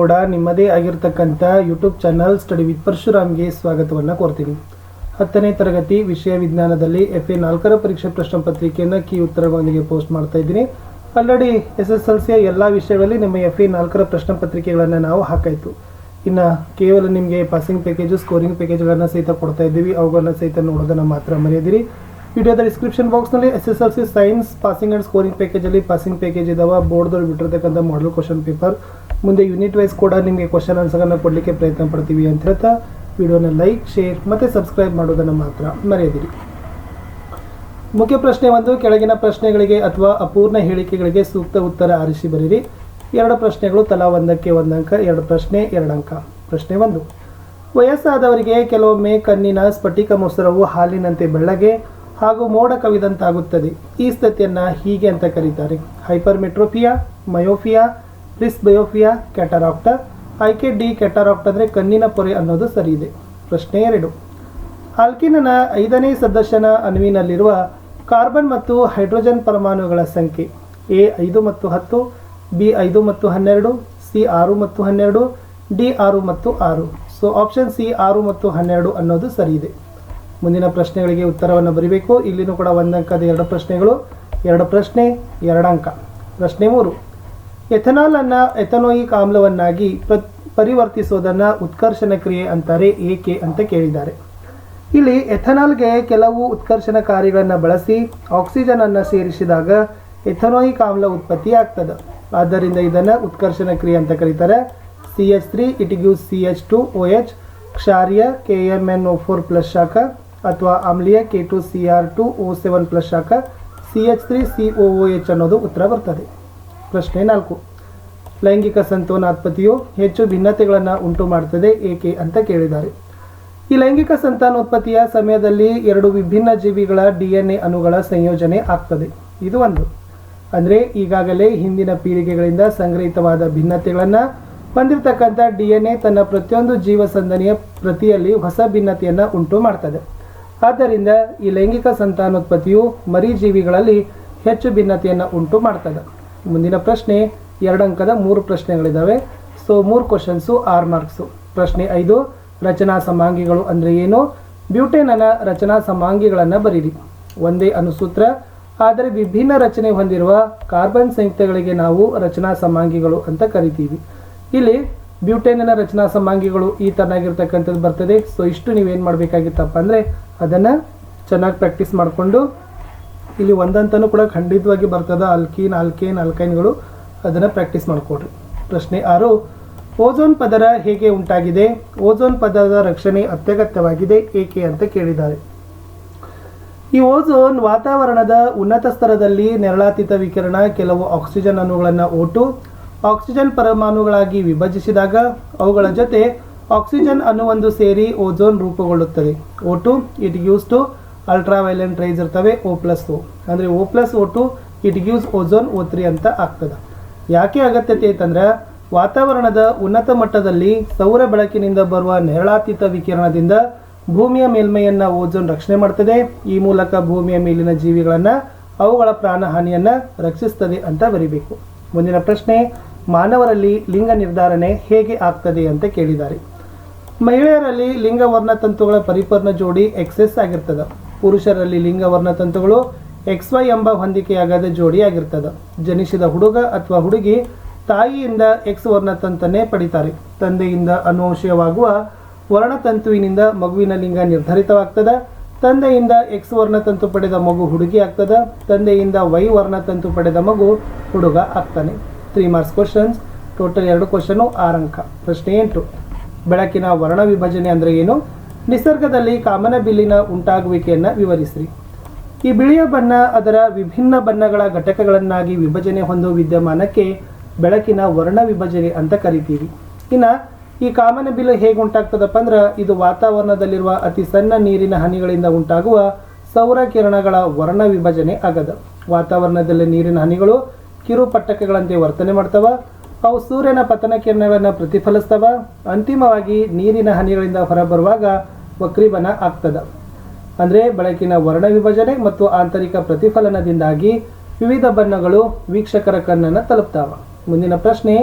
ಕೂಡ ನಿಮ್ಮದೇ ಆಗಿರ್ತಕ್ಕಂಥ ಯೂಟ್ಯೂಬ್ ಚಾನಲ್ ಸ್ಟಡಿ ವಿತ್ ಪರಶುರಾಮ್ಗೆ ಸ್ವಾಗತವನ್ನು ಕೋರ್ತೀನಿ. ಹತ್ತನೇ ತರಗತಿ ವಿಷಯ ವಿಜ್ಞಾನದಲ್ಲಿ ಎಫ್ ಎ ನಾಲ್ಕರ ಪರೀಕ್ಷೆ ಪ್ರಶ್ನೆ ಪತ್ರಿಕೆಯನ್ನು ಕೀ ಉತ್ತರಗಳೊಂದಿಗೆ ಪೋಸ್ಟ್ ಮಾಡ್ತಾ ಇದ್ದೀನಿ. ಆಲ್ರೆಡಿ ಎಸ್ ಎಸ್ ಎಲ್ ಸಿಯ ಎಲ್ಲ ವಿಷಯಗಳಲ್ಲಿ ನಿಮ್ಮ ಎಫ್ ಎ ನಾಲ್ಕರ ಪ್ರಶ್ನೆ ಪತ್ರಿಕೆಗಳನ್ನು ನಾವು ಹಾಕಾಯಿತು ಇನ್ನು ಕೇವಲ ನಿಮಗೆ ಪಾಸಿಂಗ್ ಪ್ಯಾಕೇಜು ಸ್ಕೋರಿಂಗ್ ಪ್ಯಾಕೇಜ್ಗಳನ್ನು ಸಹಿತ ಕೊಡ್ತಾ ಇದ್ದೀವಿ. ಅವುಗಳನ್ನ ಸಹಿತ ನೋಡೋದನ್ನು ಮಾತ್ರ ಮರೆಯದಿರಿ. ವಿಡಿಯೋದ ಡಿಸ್ಕ್ರಿಪ್ಷನ್ ಬಾಕ್ಸ್ನಲ್ಲಿ S S L C science passing and scoring ಪ್ಯಾಕೇಜಲ್ಲಿ passing package ಇದಾವೆ. ಬೋರ್ಡ್ದವ್ರು ಬಿಟ್ಟಿರ್ತಕ್ಕಂಥ ಮಾಡಲ್ ಕ್ವಶನ್ ಪೇಪರ್ ಮುಂದೆ ಯೂನಿಟ್ ವೈಸ್ ಕೂಡ ನಿಮಗೆ ಕ್ವಶನ್ ಆನ್ಸರ್ಗಳನ್ನು ಕೊಡಲಿಕ್ಕೆ ಪ್ರಯತ್ನ ಪಡ್ತೀವಿ ಅಂತ ಹೇಳ್ತಾ, ವಿಡಿಯೋನ ಲೈಕ್ ಶೇರ್ ಮತ್ತು ಸಬ್ಸ್ಕ್ರೈಬ್ ಮಾಡೋದನ್ನು ಮಾತ್ರ ಮರೆಯದಿರಿ. ಮುಖ್ಯ ಪ್ರಶ್ನೆ ಒಂದು, ಕೆಳಗಿನ ಪ್ರಶ್ನೆಗಳಿಗೆ ಅಥವಾ ಅಪೂರ್ಣ ಹೇಳಿಕೆಗಳಿಗೆ ಸೂಕ್ತ ಉತ್ತರ ಆರಿಸಿ ಬರೀರಿ. ಎರಡು ಪ್ರಶ್ನೆಗಳು ತಲಾ ಒಂದಕ್ಕೆ ಒಂದು ಅಂಕ, ಎರಡು ಪ್ರಶ್ನೆ, ಎರಡು ಅಂಕ. ಪ್ರಶ್ನೆ ಒಂದು, ವಯಸ್ಸಾದವರಿಗೆ ಕೆಲವೊಮ್ಮೆ ಕಣ್ಣಿನ ಸ್ಫಟಿಕ ಮೊಸರವು ಹಾಲಿನಂತೆ ಬೆಳ್ಳಗೆ ಹಾಗೂ ಮೋಡ ಕವಿದಂತಾಗುತ್ತದೆ. ಈ ಸ್ಥಿತಿಯನ್ನು ಹೀಗೆ ಅಂತ ಕರೀತಾರೆ. ಹೈಪರ್ಮೆಟ್ರೋಫಿಯಾ, ಮಯೋಫಿಯಾ ಪ್ರಿಸ್ಬಯೋಫಿಯಾ ಕ್ಯಾಟರಾಕ್ಟ. ಆಯ್ಕೆ ಡಿ ಕ್ಯಾಟರಾಕ್ಟ್ ಅಂದರೆ ಕಣ್ಣಿನ ಪೊರೆ ಅನ್ನೋದು ಸರಿ ಇದೆ ಪ್ರಶ್ನೆ ಎರಡು. ಆಲ್ಕಿನನ ಐದನೇ ಸದಸ್ಯನ ಅಣುವಿನಲ್ಲಿರುವ ಕಾರ್ಬನ್ ಮತ್ತು ಹೈಡ್ರೋಜನ್ ಪರಮಾಣುಗಳ ಸಂಖ್ಯೆ. ಎ ಐದು ಮತ್ತು ಹತ್ತು, ಬಿ ಐದು ಮತ್ತು ಹನ್ನೆರಡು, ಸಿ ಆರು ಮತ್ತು ಹನ್ನೆರಡು, ಡಿ ಆರು ಮತ್ತು ಆರು. ಸೊ ಆಪ್ಷನ್ ಸಿ ಆರು ಮತ್ತು ಹನ್ನೆರಡು ಅನ್ನೋದು ಸರಿ ಇದೆ ಮುಂದಿನ ಪ್ರಶ್ನೆಗಳಿಗೆ ಉತ್ತರವನ್ನು ಬರೀಬೇಕು. ಇಲ್ಲಿನೂ ಕೂಡ ಒಂದು ಅಂಕದ ಎರಡು ಪ್ರಶ್ನೆಗಳು. ಎರಡು ಪ್ರಶ್ನೆ, ಎರಡು ಅಂಕ. ಪ್ರಶ್ನೆ ಮೂರು. ಎಥನಾಲ್ ಅನ್ನ, ಎಥನೋಯಿಕ್ ಆಮ್ಲವನ್ನಾಗಿ ಪ್ರ ಪರಿವರ್ತಿಸೋದನ್ನು ಉತ್ಕರ್ಷಣ ಕ್ರಿಯೆ ಅಂತಾರೆ. ಏಕೆ ಅಂತ ಕೇಳಿದ್ದಾರೆ. ಇಲ್ಲಿ ಎಥನಾಲ್ಗೆ ಕೆಲವು ಉತ್ಕರ್ಷಣ ಕಾರ್ಯಗಳನ್ನು ಬಳಸಿ ಆಕ್ಸಿಜನ್ ಅನ್ನು ಸೇರಿಸಿದಾಗ ಎಥನೋಯಿಕ್ ಆಮ್ಲ ಉತ್ಪತ್ತಿ ಆಗ್ತದೆ. ಆದ್ದರಿಂದ ಇದನ್ನು ಉತ್ಕರ್ಷಣ ಕ್ರಿಯೆ ಅಂತ ಕರೀತಾರೆ. C H three, it gives C H two O H. ಕ್ಷಾರ್ಯ, K M N O four plus ಶಾಖ. ಅಥವಾ ಆಮ್ಲೀಯ K two C R two O seven plus ಶಾಖ C H three C O H ಅನ್ನೋದು ಉತ್ತರ ಬರ್ತದೆ. ಪ್ರಶ್ನೆ ನಾಲ್ಕು. ಲೈಂಗಿಕ ಸಂತಾನೋತ್ಪತ್ತಿಯು ಹೆಚ್ಚು ಭಿನ್ನತೆಗಳನ್ನು ಉಂಟು ಮಾಡ್ತದೆ ಏಕೆ ಅಂತ ಕೇಳಿದ್ದಾರೆ. ಈ ಲೈಂಗಿಕ ಸಂತಾನೋತ್ಪತ್ತಿಯ ಸಮಯದಲ್ಲಿ ಎರಡು ವಿಭಿನ್ನ ಜೀವಿಗಳ ಡಿ ಎನ್ ಎ ಅಣುಗಳ ಸಂಯೋಜನೆ ಆಗ್ತದೆ. ಇದು ಒಂದು. ಅಂದರೆ ಈಗಾಗಲೇ ಹಿಂದಿನ ಪೀಳಿಗೆಗಳಿಂದ ಸಂಗ್ರಹಿತವಾದ ಭಿನ್ನತೆಗಳನ್ನು ಹೊಂದಿರತಕ್ಕಂಥ ಡಿ ಎನ್ ಎ ತನ್ನ ಪ್ರತಿಯೊಂದು ಜೀವಸಂದನಿಯ ಪ್ರತಿಯಲ್ಲಿ ಹೊಸ ಭಿನ್ನತೆಯನ್ನು ಉಂಟು ಮಾಡ್ತದೆ. ಆದ್ದರಿಂದ ಈ ಲೈಂಗಿಕ ಸಂತಾನೋತ್ಪತ್ತಿಯು ಮರಿ ಜೀವಿಗಳಲ್ಲಿ ಹೆಚ್ಚು ಭಿನ್ನತೆಯನ್ನು ಉಂಟು ಮಾಡ್ತದೆ. ಮುಂದಿನ ಪ್ರಶ್ನೆ ಎರಡು ಅಂಕದ ಮೂರು ಪ್ರಶ್ನೆಗಳಿದ್ದಾವೆ ಸೊ ಮೂರು ಕ್ವಶನ್ಸು ಆರು ಮಾರ್ಕ್ಸು ಪ್ರಶ್ನೆ ಐದು, ರಚನಾ ಸಮಾಂಗಿಗಳು ಅಂದರೆ ಏನು? ಬ್ಯೂಟೇನನ ರಚನಾ ಸಮಾಂಗಿಗಳನ್ನು ಬರೀರಿ. ಒಂದೇ ಅನುಸೂತ್ರ. ಆದರೆ ವಿಭಿನ್ನ ರಚನೆ ಹೊಂದಿರುವ ಕಾರ್ಬನ್ ಸಂಯುಕ್ತಗಳಿಗೆ ನಾವು ರಚನಾ ಸಮಾಂಗಿಗಳು ಅಂತ ಕರಿತೀವಿ. ಇಲ್ಲಿ ಬ್ಯೂಟೇನಿನ ರಚನಾ ಸಮಾಂಗಿಗಳು ಈ ಥರನಾಗಿರ್ತಕ್ಕಂಥದ್ದು ಬರ್ತದೆ. ಸೊ ಇಷ್ಟು ನೀವೇನು ಮಾಡಬೇಕಾಗಿತ್ತಪ್ಪ ಅಂದರೆ ಅದನ್ನು ಚೆನ್ನಾಗಿ ಪ್ರಾಕ್ಟೀಸ್ ಮಾಡಿಕೊಂಡು ಇಲ್ಲಿ ಒಂದಂತನೂ ಕೂಡ ಖಂಡಿತವಾಗಿ ಬರ್ತದ ಅಲ್ಕೀನ್ ಆಲ್ಕೇನ್ ಅಲ್ಕೈನ್ಗಳು ಅದನ್ನು ಪ್ರಾಕ್ಟೀಸ್ ಮಾಡಿಕೊಡ್ರಿ. ಪ್ರಶ್ನೆ ಆರು ಓಝೋನ್ ಪದರ ಹೇಗೆ ಉಂಟಾಗಿದೆ? ಓಜೋನ್ ಪದರದ ರಕ್ಷಣೆ ಅತ್ಯಗತ್ಯವಾಗಿದೆ, ಏಕೆ ಅಂತ ಕೇಳಿದ್ದಾರೆ. ಈ ಓಝೋನ್ ವಾತಾವರಣದ ಉನ್ನತ ಸ್ತರದಲ್ಲಿ ನೆರಳಾತೀತ ವಿಕಿರಣ, ಕೆಲವು ಆಕ್ಸಿಜನ್ ಅಣುಗಳನ್ನು ಓಟು ಆಕ್ಸಿಜನ್ ಪರಮಾಣುಗಳಾಗಿ ವಿಭಜಿಸಿದಾಗ ಅವುಗಳ ಜೊತೆ ಆಕ್ಸಿಜನ್ ಅಣುವೊಂದು ಸೇರಿ ಓಝೋನ್ ರೂಪುಗೊಳ್ಳುತ್ತದೆ. O two it gives to ultraviolet rays ಇರ್ತವೆ ಓ ಪ್ಲಸ್ ಓ ಅಂದರೆ O plus O two it gives ozone O three ಅಂತ ಆಗ್ತದೆ. ಯಾಕೆ ಅಗತ್ಯತೆ ಅಂತಂದ್ರೆ, ವಾತಾವರಣದ ಉನ್ನತ ಮಟ್ಟದಲ್ಲಿ ಸೌರ ಬೆಳಕಿನಿಂದ ಬರುವ ನೆರಳಾತೀತ ವಿಕಿರಣದಿಂದ ಭೂಮಿಯ ಮೇಲ್ಮೈಯನ್ನು ಓಝೋನ್ ರಕ್ಷಣೆ ಮಾಡ್ತದೆ. ಈ ಮೂಲಕ ಭೂಮಿಯ ಮೇಲಿನ ಜೀವಿಗಳನ್ನು, ಅವುಗಳ ಪ್ರಾಣಹಾನಿಯನ್ನು ರಕ್ಷಿಸ್ತದೆ ಅಂತ ಬರಿಬೇಕು. ಮುಂದಿನ ಪ್ರಶ್ನೆ ಮಾನವರಲ್ಲಿ ಲಿಂಗ ನಿರ್ಧಾರಣೆ ಹೇಗೆ ಆಗ್ತದೆ ಅಂತ ಕೇಳಿದ್ದಾರೆ. ಮಹಿಳೆಯರಲ್ಲಿ ಲಿಂಗ ವರ್ಣತಂತುಗಳ ಪರಿಪೂರ್ಣ ಜೋಡಿ ಎಕ್ಸೆಸ್ ಆಗಿರ್ತದೆ. ಪುರುಷರಲ್ಲಿ ಲಿಂಗ ವರ್ಣತಂತುಗಳು ಎಕ್ಸ್ ವೈ ಎಂಬ ಹೊಂದಿಕೆಯಾಗದ ಜೋಡಿ ಆಗಿರ್ತದೆ. ಜನಿಸಿದ ಹುಡುಗ ಅಥವಾ ಹುಡುಗಿ ತಾಯಿಯಿಂದ ಎಕ್ಸ್ ವರ್ಣತಂತನ್ನೇ ಪಡಿತಾರೆ. ತಂದೆಯಿಂದ ಅನುವಂಶೀಯವಾಗುವ ವರ್ಣತಂತುವಿನಿಂದ ಮಗುವಿನ ಲಿಂಗ ನಿರ್ಧರಿತವಾಗ್ತದೆ. ತಂದೆಯಿಂದ ಎಕ್ಸ್ ವರ್ಣತಂತು ಪಡೆದ ಮಗು ಹುಡುಗಿ ಆಗ್ತದೆ. ತಂದೆಯಿಂದ ವೈ ವರ್ಣತಂತು ಪಡೆದ ಮಗು ಹುಡುಗ ಆಗ್ತಾನೆ. ತ್ರೀ ಮಾರ್ಕ್ಸ್ ಕ್ವಶನ್ಸ್ ಟೋಟಲ್ ಎರಡು ಕ್ವಶನು ಆರು ಅಂಕ ಪ್ರಶ್ನೆ ಎಂಟು. ಬೆಳಕಿನ ವರ್ಣ ವಿಭಜನೆ ಅಂದರೆ ಏನು? ನಿಸರ್ಗದಲ್ಲಿ ಕಾಮನ ಬಿಲ್ಲಿನ ಉಂಟಾಗುವಿಕೆಯನ್ನು ವಿವರಿಸಿರಿ. ಈ ಬಿಳಿಯ ಬಣ್ಣ ಅದರ ವಿಭಿನ್ನ ಬಣ್ಣಗಳ ಘಟಕಗಳನ್ನಾಗಿ ವಿಭಜನೆ ಹೊಂದುವ ವಿದ್ಯಮಾನಕ್ಕೆ ಬೆಳಕಿನ ವರ್ಣ ವಿಭಜನೆ ಅಂತ ಕರಿತೀವಿ. ಇನ್ನು, ಈ ಕಾಮನ ಹೇಗೆ ಉಂಟಾಗ್ತದಪ್ಪ ಅಂದ್ರೆ, ಇದು ವಾತಾವರಣದಲ್ಲಿರುವ ಅತಿ ಸಣ್ಣ ನೀರಿನ ಹನಿಗಳಿಂದ ಉಂಟಾಗುವ ಸೌರ ಕಿರಣಗಳ ವರ್ಣ ವಿಭಜನೆ ಆಗದ. ವಾತಾವರಣದಲ್ಲಿ ನೀರಿನ ಹನಿಗಳು ಕಿರು ಪಟ್ಟಕಗಳಂತೆ ವರ್ತನೆ ಮಾಡ್ತವ. ಅವು ಸೂರ್ಯನ ಪತನ ಕಿರಣಗಳನ್ನು ಪ್ರತಿಫಲಿಸ್ತವ. ಅಂತಿಮವಾಗಿ ನೀರಿನ ಹನಿಗಳಿಂದ ಹೊರಬರುವಾಗ ವಕ್ರೀಬನ ಆಗ್ತದ. ಅಂದರೆ ಬೆಳಕಿನ ವರ್ಣ ವಿಭಜನೆ ಮತ್ತು ಆಂತರಿಕ ಪ್ರತಿಫಲನದಿಂದಾಗಿ ವಿವಿಧ ಬಣ್ಣಗಳು ವೀಕ್ಷಕರ ಕಣ್ಣನ್ನು ತಲುಪ್ತಾವ. ಮುಂದಿನ ಪ್ರಶ್ನೆ,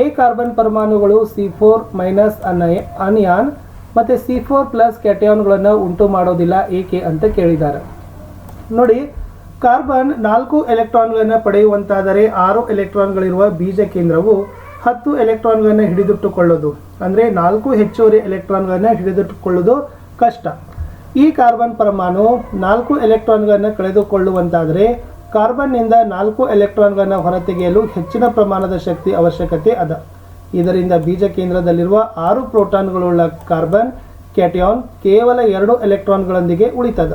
ಎ ಕಾರ್ಬನ್ ಪರಮಾಣುಗಳು ಸಿ ಫೋರ್ ಮೈನಸ್ ಅನಯ ಅನಿಯಾನ್ ಮತ್ತು ಸಿ ಫೋರ್ ಪ್ಲಸ್ ಕ್ಯಾಟಿಯಾನ್ಗಳನ್ನು ಉಂಟು ಮಾಡೋದಿಲ್ಲ ಏಕೆ ಅಂತ ಕೇಳಿದ್ದಾರೆ. ನೋಡಿ ಕಾರ್ಬನ್ ನಾಲ್ಕು ಎಲೆಕ್ಟ್ರಾನ್ಗಳನ್ನು ಪಡೆಯುವಂತಾದರೆ ಆರು ಎಲೆಕ್ಟ್ರಾನ್ಗಳಿರುವ ಬೀಜ ಕೇಂದ್ರವು ಹತ್ತು ಎಲೆಕ್ಟ್ರಾನ್ಗಳನ್ನು ಹಿಡಿದಿಟ್ಟುಕೊಳ್ಳೋದು. ಅಂದರೆ ನಾಲ್ಕು ಹೆಚ್ಚುವರಿ ಎಲೆಕ್ಟ್ರಾನ್ಗಳನ್ನು ಹಿಡಿದಿಟ್ಟುಕೊಳ್ಳೋದು ಕಷ್ಟ. ಈ ಕಾರ್ಬನ್ ಪರಮಾಣು ನಾಲ್ಕು ಎಲೆಕ್ಟ್ರಾನ್ಗಳನ್ನು ಕಳೆದುಕೊಳ್ಳುವಂತಾದರೆ ಕಾರ್ಬನ್ನಿಂದ ನಾಲ್ಕು ಎಲೆಕ್ಟ್ರಾನ್ಗಳನ್ನು ಹೊರತೆಗೆಯಲು ಹೆಚ್ಚಿನ ಪ್ರಮಾಣದ ಶಕ್ತಿ ಅವಶ್ಯಕತೆ ಅದ. ಇದರಿಂದ ಬೀಜ ಕೇಂದ್ರದಲ್ಲಿರುವ ಆರು ಪ್ರೋಟಾನ್ಗಳುಳ್ಳ ಕಾರ್ಬನ್ ಕ್ಯಾಟಿಯಾನ್ ಕೇವಲ ಎರಡು ಎಲೆಕ್ಟ್ರಾನ್ಗಳೊಂದಿಗೆ ಉಳಿತದ.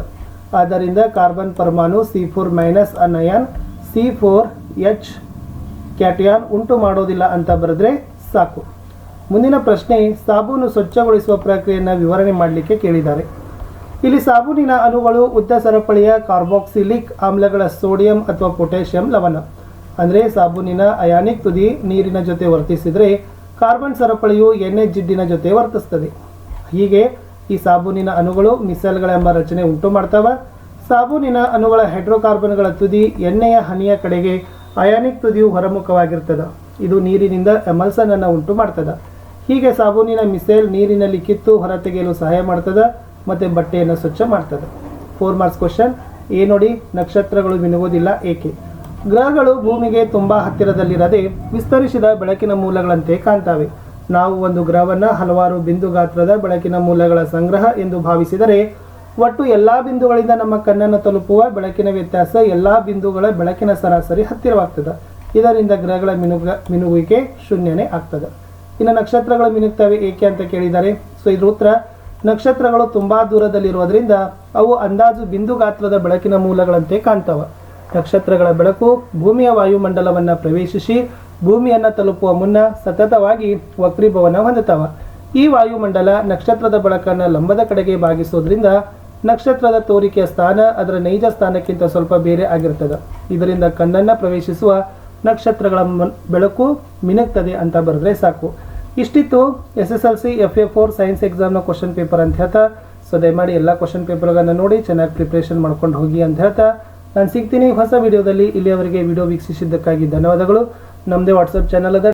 ಆದ್ದರಿಂದ ಕಾರ್ಬನ್ ಪರಮಾಣು C four minus anion C four H cation ಉಂಟು ಮಾಡೋದಿಲ್ಲ ಅಂತ ಬರೆದ್ರೆ ಸಾಕು. ಮುಂದಿನ ಪ್ರಶ್ನೆ, ಸಾಬೂನು ಸ್ವಚ್ಛಗೊಳಿಸುವ ಪ್ರಕ್ರಿಯೆಯನ್ನು ವಿವರಣೆ ಮಾಡಲಿಕ್ಕೆ ಕೇಳಿದ್ದಾರೆ. ಇಲ್ಲಿ ಸಾಬೂನಿನ ಅಣುಗಳು, ಉದ್ದ ಸರಪಳಿಯ ಕಾರ್ಬಾಕ್ಸಿಲಿಕ್ ಆಮ್ಲಗಳ ಸೋಡಿಯಂ ಅಥವಾ ಪೊಟ್ಯಾಷಿಯಂ ಲವಣ. ಅಂದರೆ ಸಾಬೂನಿನ ಅಯಾನಿಕ್ ತುದಿ ನೀರಿನ ಜೊತೆ ವರ್ತಿಸಿದರೆ ಕಾರ್ಬನ್ ಸರಪಳಿಯು ಎಣ್ಣೆ ಜಿಡ್ಡಿನ ಜೊತೆ ವರ್ತಿಸ್ತದೆ. ಹೀಗೆ ಈ ಸಾಬೂನಿನ ಅಣುಗಳು ಮಿಸೈಲ್ಗಳೆಂಬ ರಚನೆ ಉಂಟು ಮಾಡ್ತವೆ. ಸಾಬೂನಿನ ಅಣುಗಳ ಹೈಡ್ರೋಕಾರ್ಬನ್ಗಳ ತುದಿ ಎಣ್ಣೆಯ ಹನಿಯ ಕಡೆಗೆ ಅಯಾನಿಕ್ ತುದಿಯು ಹೊರಮುಖವಾಗಿರ್ತದೆ. ಇದು ನೀರಿನಿಂದ ಎಮಲ್ಸನ್ ಅನ್ನು ಉಂಟು ಮಾಡ್ತದೆ. ಹೀಗೆ ಸಾಬೂನಿನ ಮಿಸೈಲ್ ನೀರಿನಲ್ಲಿ ಕಿತ್ತು ಹೊರತೆಗೆಯಲು ಸಹಾಯ ಮಾಡ್ತದೆ ಮತ್ತು ಬಟ್ಟೆಯನ್ನು ಸ್ವಚ್ಛ ಮಾಡ್ತದೆ. ಫೋರ್ ಮಾರ್ಕ್ಸ್ ಕ್ವಶನ್ ಏ ನೋಡಿ, ನಕ್ಷತ್ರಗಳು ಮಿನುಗೋದಿಲ್ಲ ಏಕೆ? ಗ್ರಹಗಳು ಭೂಮಿಗೆ ತುಂಬ ಹತ್ತಿರದಲ್ಲಿರದೆ ವಿಸ್ತರಿಸಿದ ಬೆಳಕಿನ ಮೂಲಗಳಂತೆ ಕಾಣ್ತವೆ. ನಾವು ಒಂದು ಗ್ರಹವನ್ನು ಹಲವಾರು ಬಿಂದು ಗಾತ್ರದ ಬೆಳಕಿನ ಮೂಲಗಳ ಸಂಗ್ರಹ ಎಂದು ಭಾವಿಸಿದರೆ ಒಟ್ಟು ಎಲ್ಲ ಬಿಂದುಗಳಿಂದ ನಮ್ಮ ಕಣ್ಣನ್ನು ತಲುಪುವ ಬೆಳಕಿನ ವ್ಯತ್ಯಾಸ ಎಲ್ಲ ಬಿಂದುಗಳ ಬೆಳಕಿನ ಸರಾಸರಿ ಹತ್ತಿರವಾಗ್ತದೆ. ಇದರಿಂದ ಗ್ರಹಗಳ ಮಿನುಗ, ಮಿನುಗುವಿಕೆ ಶೂನ್ಯನೇ ಆಗ್ತದೆ. ಇನ್ನು ನಕ್ಷತ್ರಗಳು ಮಿನುಗ್ತವೆ ಏಕೆ ಅಂತ ಕೇಳಿದರೆ, ಸೊ ಇದ್ರ ಉತ್ತರ, ನಕ್ಷತ್ರಗಳು ತುಂಬಾ ದೂರದಲ್ಲಿರುವುದರಿಂದ ಅವು ಅಂದಾಜು ಬಿಂದು ಗಾತ್ರದ ಬೆಳಕಿನ ಮೂಲಗಳಂತೆ ಕಾಣ್ತವೆ. ನಕ್ಷತ್ರಗಳ ಬೆಳಕು ಭೂಮಿಯ ವಾಯುಮಂಡಲವನ್ನು ಪ್ರವೇಶಿಸಿ ಭೂಮಿಯನ್ನು ತಲುಪುವ ಮುನ್ನ ಸತತವಾಗಿ ವಕ್ರೀಭವನ ಹೊಂದುತ್ತವೆ. ಈ ವಾಯುಮಂಡಲ ನಕ್ಷತ್ರದ ಬೆಳಕನ್ನು ಲಂಬದ ಕಡೆಗೆ ಭಾಗಿಸುವುದರಿಂದ ನಕ್ಷತ್ರದ ತೋರಿಕೆಯ ಸ್ಥಾನ ಅದರ ನೈಜ ಸ್ಥಾನಕ್ಕಿಂತ ಸ್ವಲ್ಪ ಬೇರೆ ಆಗಿರುತ್ತದೆ ಇದರಿಂದ ಕಣ್ಣನ್ನು ಪ್ರವೇಶಿಸುವ ನಕ್ಷತ್ರಗಳ ಬೆಳಕು ಮಿನುಗ್ತದೆ ಅಂತ ಬರೆದ್ರೆ ಸಾಕು. ಇಷ್ಟಿತ್ತು S S L C F A four science ಎಕ್ಸಾಮ್ನ question paper ಅಂತ ಹೇಳ್ತಾ. ಸೊ ದಯಮಾಡಿ ಎಲ್ಲ ಕ್ವಶನ್ ಪೇಪರ್ಗಳನ್ನು ನೋಡಿ ಚೆನ್ನಾಗಿ ಪ್ರಿಪ್ರೇಷನ್ ಮಾಡ್ಕೊಂಡು ಹೋಗಿ ಅಂತ ಹೇಳ್ತಾ. ನಾನು ಸಿಗ್ತೀನಿ ಹೊಸ ವಿಡಿಯೋದಲ್ಲಿ ಇಲ್ಲಿಯವರೆಗೆ ವಿಡಿಯೋ ವೀಕ್ಷಿಸಿದ್ದಕ್ಕಾಗಿ ಧನ್ಯವಾದಗಳು. ನಮ್ಮದೇ ವಾಟ್ಸಪ್ ಚಾನಲ್ ಅದ.